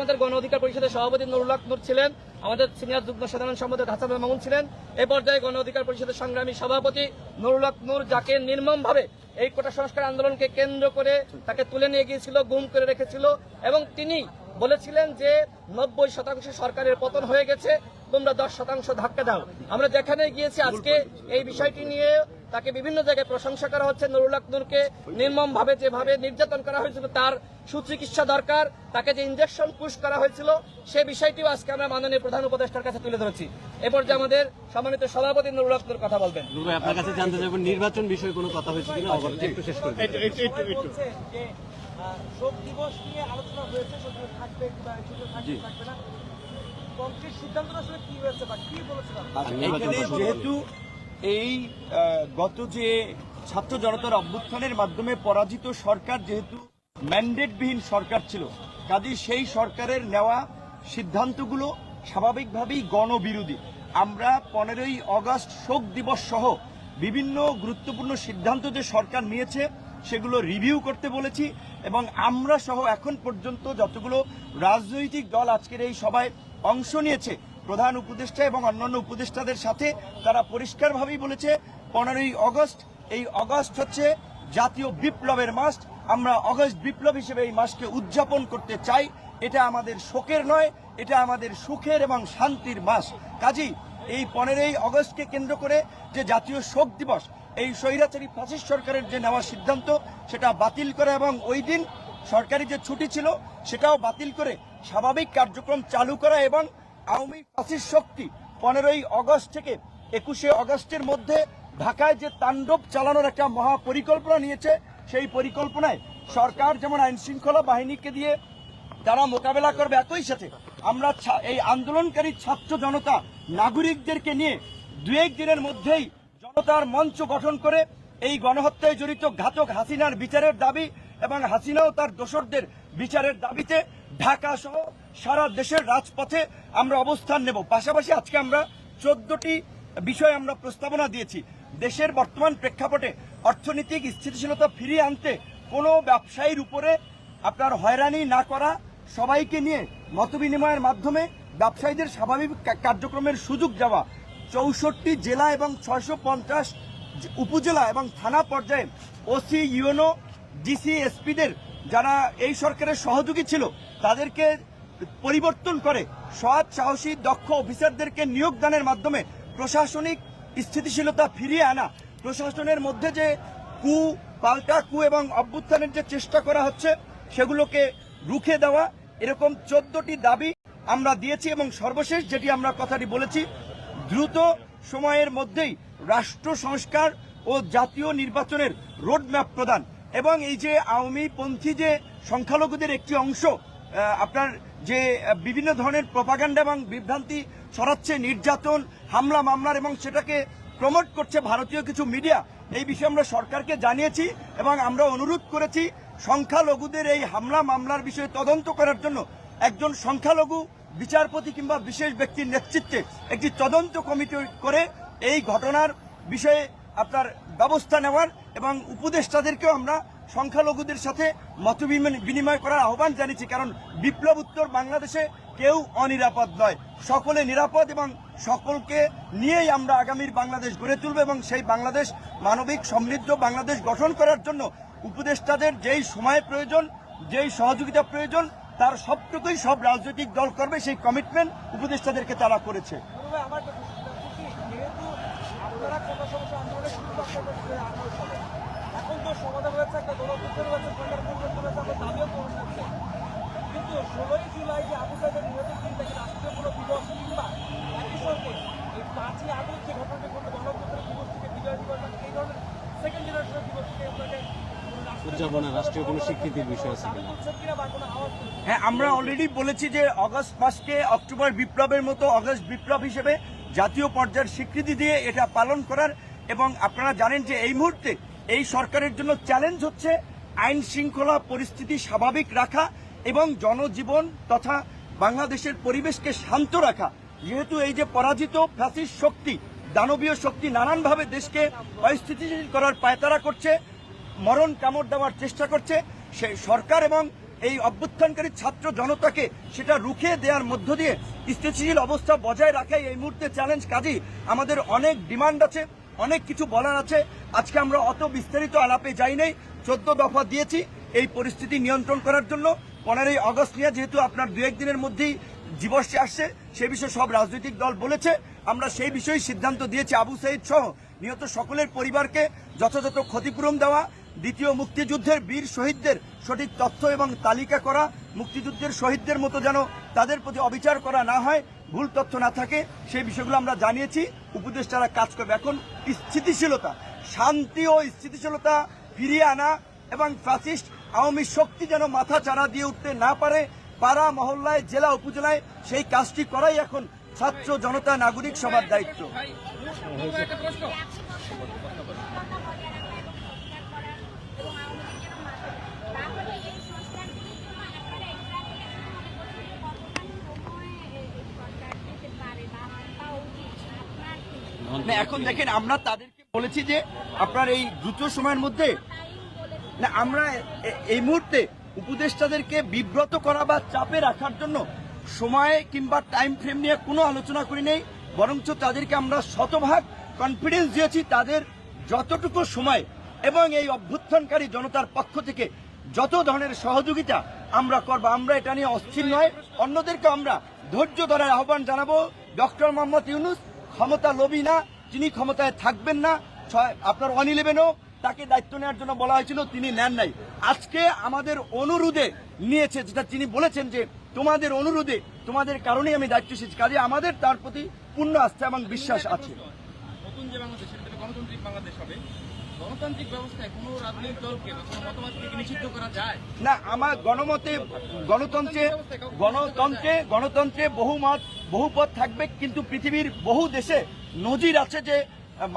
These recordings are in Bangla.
আমাদের গণ অধিকার পরিষদের সভাপতি নুরুল হক নূর ছিলেন, আমাদের সিনিয়র যুগ্ম সাধারণ সম্পাদক হাসান মামুন ছিলেন। এ পর্যায়ে গণ অধিকার পরিষদের সংগ্রামী সভাপতি নুরুল হক নূর যাকে নির্মমভাবে এই কোটা সংস্কার আন্দোলনকে কেন্দ্র করে তাকে তুলে নিয়ে গিয়েছিল, গুম করে রেখেছিল এবং তিনি বলেছিলেন যে নব্বই শতাংশ সরকারের পতন হয়ে গেছে, তোমরা দশ শতাংশ ধাক্কা দাও। আমরা যেখানে গিয়েছি আজকে এই বিষয়টি নিয়ে তাকে বিভিন্ন জায়গায় প্রশংসা করা হচ্ছে। নুরুল হক নূরকে নির্মম ভাবে যেভাবে নির্যাতন করা হয়েছিল তার সুচিকিৎসা দরকার তাকে যে ইঞ্জেকশন পুশ করা হয়েছিল সে বিষয়টিও আজকে আমরা মাননীয় প্রধান উপদেষ্টার কাছে তুলে ধরেছি। এরপর যে আমাদের সম্মানিত সভাপতি নুরুল হক নূর কথা বলবেন। আপনার কাছে জানতে চাইব নির্বাচন বিষয়ে কোনো কথা হয়েছে কিনা? অবশ্যই একটু শেষ করে দিন। একটু একটু একটু। একটু যে শোক দিবস নিয়ে আলোচনা হয়েছে শোক দিবস থাকবে কিংবা থাকবে থাকবে না। কংক্রিট সিদ্ধান্ত আসলে কি হয়েছে বা কি বলেছিলাম এখানে যেহেতু এই গত যে ছাত্র জনতার অভ্যুত্থানের মাধ্যমে পরাজিত সরকার যেহেতু ম্যান্ডেটবিহীন সরকার ছিল কাজে সেই সরকারের নেওয়া সিদ্ধান্তগুলো স্বাভাবিকভাবেই গণবিরোধী। আমরা পনেরোই অগস্ট শোক দিবস সহ বিভিন্ন গুরুত্বপূর্ণ সিদ্ধান্ত যে সরকার নিয়েছে, সেগুলো রিভিউ করতে বলেছি এবং আমরা সহ এখন পর্যন্ত যতগুলো রাজনৈতিক দল আজকের এই সভায় অংশ নিয়েছে প্রধান উপদেষ্টা এবং অন্যান্য উপদেষ্টাদের সাথে তারা পরিষ্কারভাবেই বলেছে, পনেরোই অগস্ট, এই অগস্ট হচ্ছে জাতীয় বিপ্লবের মাস। আমরা অগস্ট বিপ্লব হিসেবে এই মাসকে উদযাপন করতে চাই। এটা আমাদের শোকের নয়, এটা আমাদের সুখের এবং শান্তির মাস। কাজী, এই পনেরোই অগস্টকে কেন্দ্র করে যে জাতীয় শোক দিবস, এই স্বৈরাচারী ফ্যাসিস্ট সরকারের যে নেওয়া সিদ্ধান্ত, সেটা বাতিল করা এবং ওই দিন সরকারি যে ছুটি ছিল, সেটাও বাতিল করে স্বাভাবিক কার্যক্রম চালু করা এবং আওয়ামী ফ্যাসিস্ট শক্তি পনেরোই অগস্ট থেকে একুশে অগস্টের মধ্যে ঢাকায় যে তাণ্ডব চালানোর একটা মহা পরিকল্পনা নিয়েছে, সেই পরিকল্পনায় সরকার যেমন আইন শৃঙ্খলা বাহিনীকে দিয়ে তারা মোকাবেলা করবে, একই সাথে আমরা এই আন্দোলনকারী ছাত্র জনতা, নাগরিকদেরকে নিয়ে দু এক দিনের মধ্যেই জনতার মঞ্চ গঠন করে এই গণহত্যায় জড়িত ঘাতক হাসিনার বিচারের দাবি এবং হাসিনাও তার দোসরদের বিচারের দাবিতে ঢাকা সহ সারা দেশের রাজপথে আমরা অবস্থান নেব। পাশাপাশি আজকে আমরা চোদ্দটি বিষয় আমরা প্রস্তাবনা দিয়েছি। দেশের বর্তমান প্রেক্ষাপটে অর্থনৈতিক স্থিতিশীলতা ফিরিয়ে আনতে কোনো ব্যবসায়ীর উপরে আপনার হয়রানি না করা, সবাইকে নিয়ে মতবিনিময়ের মাধ্যমে ব্যবসায়ীদের স্বাভাবিক কার্যক্রমের সুযোগ দেওয়া, চৌষট্টি জেলা এবং ছয়শো পঞ্চাশ উপজেলা এবং থানা পর্যায়ে ওসি ইউনো ডিসি, এসপিদের যারা এই সরকারের সহযোগী ছিল, তাদেরকে পরিবর্তন করে সৎ, সাহসী, দক্ষ অফিসারদেরকে নিয়োগদানের মাধ্যমে প্রশাসনিক স্থিতিশীলতা ফিরিয়ে আনা। প্রশাসনের মধ্যে যে কু, পাল্টা কু এবং অভ্যুত্থানের যে চেষ্টা করা হচ্ছে, সেগুলোকে রুখে দেওয়া, এরকম চোদ্দটি দাবি আমরা দিয়েছি এবং সর্বশেষ যেটি আমরা কথাটি বলেছি, দ্রুত সময়ের মধ্যেই রাষ্ট্র সংস্কার ও জাতীয় নির্বাচনের রোডম্যাপ প্রদান। এবং এই যে আওয়ামী পন্থী যে সংখ্যালঘুদের একটি অংশ আপনার যে বিভিন্ন ধরনের প্রপাগান্ডা এবং বিভ্রান্তি ছড়াচ্ছে, নির্যাতন, হামলা, মামলার এবং সেটাকে প্রমোট করছে ভারতীয় কিছু মিডিয়া। এই বিষয়ে আমরা সরকারকে জানিয়েছি এবং আমরা অনুরোধ করেছি সংখ্যালঘুদের এই হামলা, মামলার বিষয়ে তদন্ত করার জন্য। একজন সংখ্যালঘু, বিচারপতি কিংবা বিশেষ ব্যক্তির নেতৃত্বে একটি তদন্ত কমিটি করে এই ঘটনার বিষয়ে আপনার ব্যবস্থা নেওয়ার এবং উপদেষ্টাদেরকেও আমরা সংখ্যালঘুদের সাথে মত বিনিময়- করার আহ্বান জানিয়েছি, কারণ বিপ্লব উত্তর বাংলাদেশে কেউ অনিরাপদ নয়। সকলে নিরাপদ এবং সকলকে নিয়েই আমরা আগামীর বাংলাদেশ গড়ে তুলব এবং সেই বাংলাদেশ মানবিক সমৃদ্ধ বাংলাদেশ গঠন করার জন্য উপদেষ্টাদের যেই সময় প্রয়োজন, যেই সহযোগিতা প্রয়োজন, তার সবটুকুই সব রাজনৈতিক দল করবে, সেই কমিটমেন্ট উপদেষ্টাদেরকে তারা করেছে। আপনারা সমস্যা আন্দোলনে শুরু করতে এখন তো সমাধান হয়েছে একটা গণতন্ত্র হয়েছে সরকার পরিবর্তন হয়েছে আমরা দাবিও পূরণ করছে কিন্তু ষোলোই জুলাই যে আবু সাহেবের নিহতের রাষ্ট্রীয় কোনো দিবস কিংবা একই সঙ্গে এই পাঁচই আগস্ট যে ঘটনাটি ঘটলো গণতন্ত্রের দিবস থেকে বিজয় দিবস বা এই ধরনের সেকেন্ড জেনারেশনের দিবস থেকে আপনাকে কোনো রাষ্ট্রীয় কোনো স্বীকৃতির বিষয় আছে হ্যাঁ আমরা অলরেডি বলেছি যে অগস্ট মাসকে অক্টোবর বিপ্লবের মতো অগস্ট বিপ্লব হিসেবে জাতীয় পর্যায়ের স্বীকৃতি দিয়ে এটা পালন করার এবং আপনারা জানেন যে এই মুহূর্তে এই সরকারের জন্য চ্যালেঞ্জ হচ্ছে আইন শৃঙ্খলা পরিস্থিতি স্বাভাবিক রাখা এবং জনজীবন তথা বাংলাদেশের পরিবেশকে শান্ত রাখা। যেহেতু এই যে পরাজিত ফ্যাসিস শক্তি, দানবীয় শক্তি নানানভাবে দেশকে অস্থিতিশীল করার পায়তারা করছে, মরণ কামড় দেওয়ার চেষ্টা করছে সেই সরকার এবং এই অভ্যুত্থানকারী ছাত্র জনতাকে সেটা রুখে দেওয়ার মধ্য দিয়ে স্থিতিশীল অবস্থা বজায় রাখাই এই মুহূর্তে চ্যালেঞ্জ কাজী আমাদের অনেক ডিমান্ড আছে। অনেক কিছু বলার আছে। আজকে আমরা অত বিস্তারিত আলাপে যাই নাই। চোদ্দ দফা দিয়েছি এই পরিস্থিতি নিয়ন্ত্রণ করার জন্য। পনেরোই আগস্ট নিয়ে যেহেতু আপনার দু একদিনের মধ্যেই দিবসটি আসছে, সে বিষয়ে সব রাজনৈতিক দল বলেছে। আমরা সেই বিষয়ে সিদ্ধান্ত দিয়েছি। আবু সাইদ সহ নিহত সকলের পরিবারকে যথাযথ ক্ষতিপূরণ দেওয়া, দ্বিতীয় মুক্তিযুদ্ধের বীর শহীদদের সঠিক তথ্য এবং তালিকা করা, মুক্তিযুদ্ধের শহীদদের মতো যেন তাদের প্রতি অবিচার করা না হয়, ভুল তথ্য না থাকে, সেই বিষয়গুলো আমরা জানিয়েছি। উপদেষ্টারা কাজ করবে। এখন স্থিতিশীলতা, শান্তি ও স্থিতিশীলতা ফিরিয়ে আনা এবং ফ্যাসিস্ট আওয়ামী শক্তি যেন মাথা চারা দিয়ে উঠতে না পারে, পাড়া, মহল্লায়, জেলা, উপজেলায় সেই কাজটি করাই এখন ছাত্র জনতা নাগরিক সবার দায়িত্ব। না, এখন দেখেন আমরা তাদেরকে বলেছি যে আপনার এই দ্রুত সময়ের মধ্যে না, আমরা এই মুহূর্তে উপদেষ্টাদেরকে বিব্রত করা বা চাপে রাখার জন্য সময় কিংবা টাইম ফ্রেম নিয়ে কোনো আলোচনা করি নেই, বরঞ্চ তাদেরকে আমরা শতভাগ কনফিডেন্স দিয়েছি তাদের যতটুকু সময় এবং এই অভ্যুত্থানকারী জনতার পক্ষ থেকে যত ধরনের সহযোগিতা আমরা করব, আমরা এটা নিয়ে অস্থির নয়। অন্যদেরকে আমরা ধৈর্য ধরার আহ্বান জানাব। ডক্টর মোহাম্মদ ইউনুস ক্ষমতা লোভী না তিনি ক্ষমতায় থাকবেন না ছয় আপনার ওয়ান ইলেভেনও তাকে দায়িত্ব নেওয়ার জন্য বলা হয়েছিল তিনি নেন নাই। আজকে আমাদের অনুরোধে নিয়েছে যেটা তিনি বলেছেন যে তোমাদের অনুরোধে তোমাদের কারণেই আমি দায়িত্ব এসেছি কাজে আমাদের তার প্রতি পূর্ণ আস্থা এবং বিশ্বাস আছে। নতুন যে বাংলাদেশ সেটা গণতান্ত্রিক বাংলাদেশ হবে। গণতান্ত্রিক ব্যবস্থায় কোনো রাজনৈতিক দলকে বা কোনো নিষিদ্ধ করা যায়? না আমার গণমতে গণতন্ত্রে গণতন্ত্রে গণতন্ত্রে বহু মত বহু পথ থাকবে, কিন্তু পৃথিবীর বহু দেশে নজির আছে যে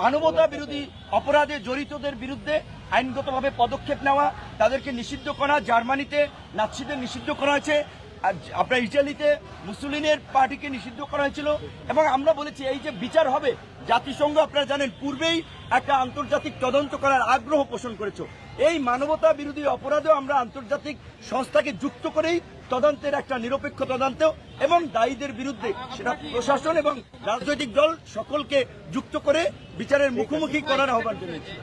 মানবতা বিরোধী অপরাধে জড়িতদের বিরুদ্ধে আইনগতভাবে পদক্ষেপ নেওয়া, তাদেরকে নিষিদ্ধ করা, জার্মানিতে নাৎসিদের নিষিদ্ধ করা হয়েছে আপনার ইটালিতে মুসলিনের পার্টিকে নিষিদ্ধ করা হয়েছিল, এবং আমরা বলেছি এই যে বিচার হবে, জাতিসংঘ আপনারা জানেন পূর্বেই একটা আন্তর্জাতিক তদন্ত করার আগ্রহ পোষণ করেছে। এই মানবতা বিরোধী অপরাধেও আমরা আন্তর্জাতিক সংস্থাকে যুক্ত করেই তদন্তের একটা নিরপেক্ষ তদন্ত এবং দায়ীদের বিরুদ্ধে সেটা প্রশাসন এবং রাজনৈতিক দল সকলকে যুক্ত করে বিচারের মুখোমুখি করার আহ্বান জানিয়েছি